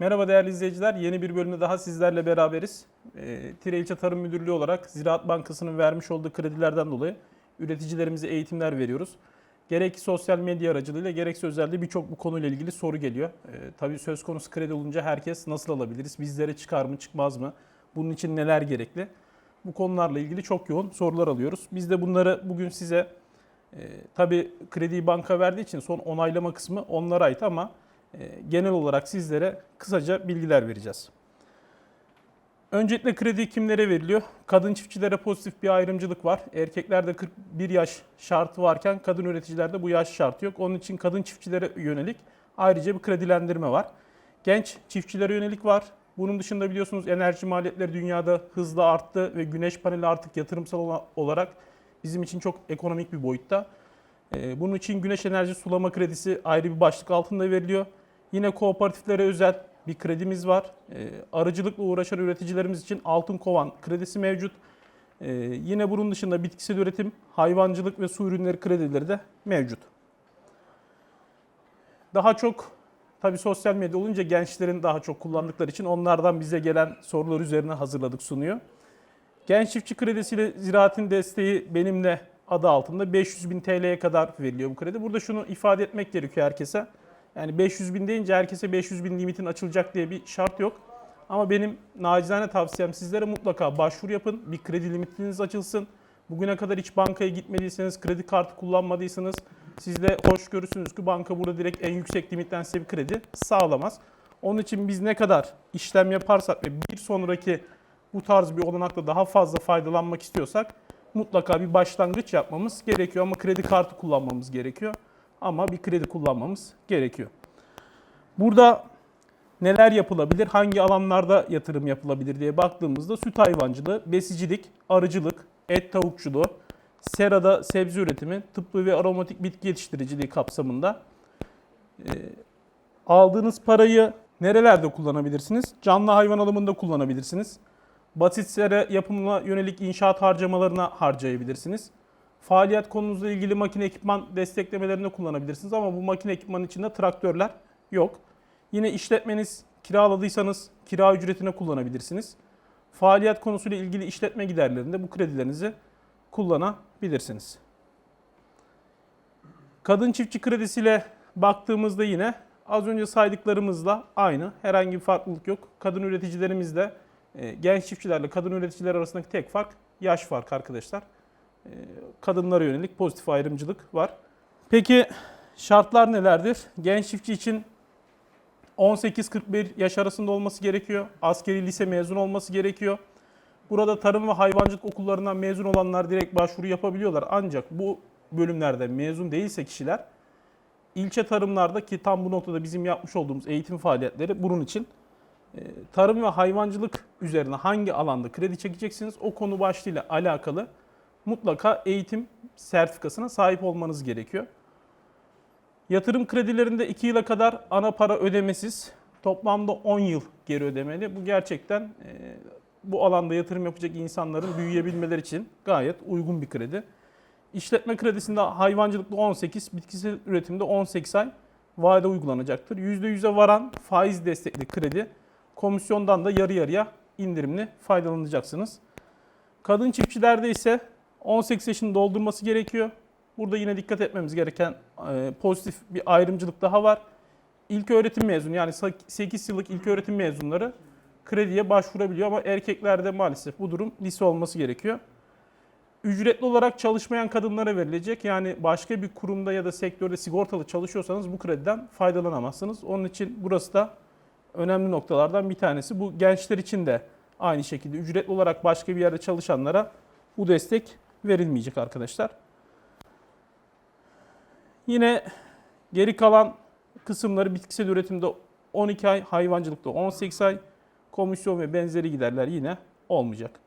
Merhaba değerli izleyiciler. Yeni bir bölümde daha sizlerle beraberiz. E, Tire İlçe Tarım Müdürlüğü olarak Ziraat Bankası'nın vermiş olduğu kredilerden dolayı üreticilerimize eğitimler veriyoruz. Gerek sosyal medya aracılığıyla gerekse özelde birçok bu konuyla ilgili soru geliyor. E, tabii söz konusu kredi olunca herkes nasıl alabiliriz? Bizlere çıkar mı çıkmaz mı? Bunun için neler gerekli? Bu konularla ilgili çok yoğun sorular alıyoruz. Biz de bunları bugün size e, tabii krediyi banka verdiği için son onaylama kısmı onlara ait ama genel olarak sizlere kısaca bilgiler vereceğiz. Öncelikle kredi kimlere veriliyor? Kadın çiftçilere pozitif bir ayrımcılık var. Erkeklerde 41 yaş şartı varken kadın üreticilerde bu yaş şartı yok. Onun için kadın çiftçilere yönelik ayrıca bir kredilendirme var. Genç çiftçilere yönelik var. Bunun dışında biliyorsunuz enerji maliyetleri dünyada hızla arttı ve güneş paneli artık yatırımsal ola- olarak bizim için çok ekonomik bir boyutta. Ee, Bunun için güneş enerji sulama kredisi ayrı bir başlık altında veriliyor. Yine kooperatiflere özel bir kredimiz var. Ee, Arıcılıkla uğraşan üreticilerimiz için altın kovan kredisi mevcut. Ee, Yine bunun dışında bitkisel üretim, hayvancılık ve su ürünleri kredileri de mevcut. Daha çok tabii sosyal medya olunca gençlerin daha çok kullandıkları için onlardan bize gelen sorular üzerine hazırladık sunuyor. Genç çiftçi kredisiyle ziraatin desteği benimle adı altında 500 bin TL'ye kadar veriliyor bu kredi. Burada şunu ifade etmek gerekiyor herkese. Yani 500 bin deyince herkese 500 bin limitin açılacak diye bir şart yok. Ama benim nacizane tavsiyem sizlere mutlaka başvuru yapın. Bir kredi limitiniz açılsın. Bugüne kadar hiç bankaya gitmediyseniz, kredi kartı kullanmadıysanız siz de hoş görürsünüz ki banka burada direkt en yüksek limitten size bir kredi sağlamaz. Onun için biz ne kadar işlem yaparsak ve bir sonraki bu tarz bir olanakla daha fazla faydalanmak istiyorsak mutlaka bir başlangıç yapmamız gerekiyor ama kredi kartı kullanmamız gerekiyor. Ama bir kredi kullanmamız gerekiyor. Burada neler yapılabilir, hangi alanlarda yatırım yapılabilir diye baktığımızda süt hayvancılığı, besicilik, arıcılık, et tavukçuluğu, serada sebze üretimi, tıbbi ve aromatik bitki yetiştiriciliği kapsamında e, aldığınız parayı nerelerde kullanabilirsiniz? Canlı hayvan alımında kullanabilirsiniz. Basit sera yapımına yönelik inşaat harcamalarına harcayabilirsiniz. Faaliyet konunuzla ilgili makine ekipman desteklemelerinde kullanabilirsiniz ama bu makine ekipmanın içinde traktörler yok. Yine işletmeniz kiraladıysanız kira ücretine kullanabilirsiniz. Faaliyet konusuyla ilgili işletme giderlerinde bu kredilerinizi kullanabilirsiniz. Kadın çiftçi kredisiyle baktığımızda yine az önce saydıklarımızla aynı. Herhangi bir farklılık yok. Kadın üreticilerimizle e, genç çiftçilerle kadın üreticiler arasındaki tek fark yaş farkı arkadaşlar. E, Kadınlara yönelik pozitif ayrımcılık var. Peki şartlar nelerdir? Genç çiftçi için 18-41 yaş arasında olması gerekiyor. Askeri lise mezun olması gerekiyor. Burada tarım ve hayvancılık okullarından mezun olanlar direkt başvuru yapabiliyorlar. Ancak bu bölümlerde mezun değilse kişiler ilçe tarımlarda ki tam bu noktada bizim yapmış olduğumuz eğitim faaliyetleri bunun için e, tarım ve hayvancılık üzerine hangi alanda kredi çekeceksiniz o konu başlığıyla alakalı mutlaka eğitim sertifikasına sahip olmanız gerekiyor. Yatırım kredilerinde 2 yıla kadar ana para ödemesiz, toplamda 10 yıl geri ödemeli. Bu gerçekten e, bu alanda yatırım yapacak insanların büyüyebilmeleri için gayet uygun bir kredi. İşletme kredisinde hayvancılıkta 18, bitkisel üretimde 18 ay vade uygulanacaktır. %100'e varan faiz destekli kredi, komisyondan da yarı yarıya indirimli faydalanacaksınız. Kadın çiftçilerde ise 18 yaşını doldurması gerekiyor. Burada yine dikkat etmemiz gereken e, pozitif bir ayrımcılık daha var. İlk öğretim mezunu yani 8 yıllık ilk öğretim mezunları krediye başvurabiliyor ama erkeklerde maalesef bu durum lise olması gerekiyor. Ücretli olarak çalışmayan kadınlara verilecek. Yani başka bir kurumda ya da sektörde sigortalı çalışıyorsanız bu krediden faydalanamazsınız. Onun için burası da önemli noktalardan bir tanesi. Bu gençler için de aynı şekilde ücretli olarak başka bir yerde çalışanlara bu destek verilmeyecek arkadaşlar. Yine geri kalan kısımları bitkisel üretimde 12 ay, hayvancılıkta 18 ay, komisyon ve benzeri giderler yine olmayacak.